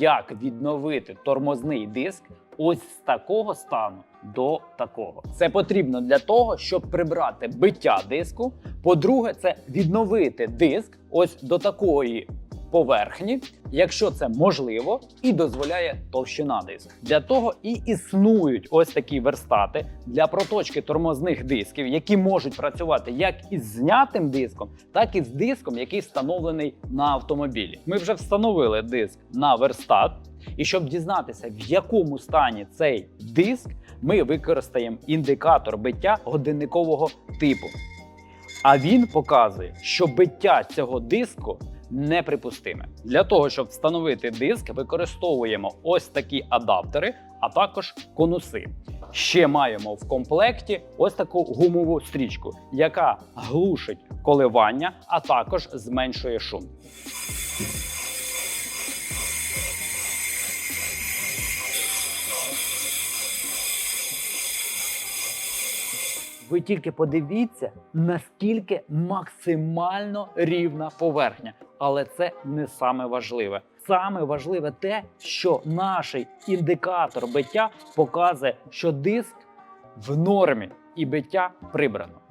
як відновити тормозний диск ось з такого стану до такого. Це потрібно для того, щоб прибрати биття диску. По-друге, це відновити диск ось до такої поверхні, якщо це можливо, і дозволяє товщина диску. Для того і існують ось такі верстати для проточки тормозних дисків, які можуть працювати як із знятим диском, так і з диском, який встановлений на автомобілі. Ми вже встановили диск на верстат. І щоб дізнатися, в якому стані цей диск, ми використаємо індикатор биття годинникового типу. А він показує, що биття цього диску неприпустиме. Для того, щоб встановити диск, використовуємо ось такі адаптери, а також конуси. Ще маємо в комплекті ось таку гумову стрічку, яка глушить коливання, а також зменшує шум. Ви тільки подивіться, наскільки максимально рівна поверхня. Але це не саме важливе. Саме важливе те, що наш індикатор биття показує, що диск в нормі і биття прибрано.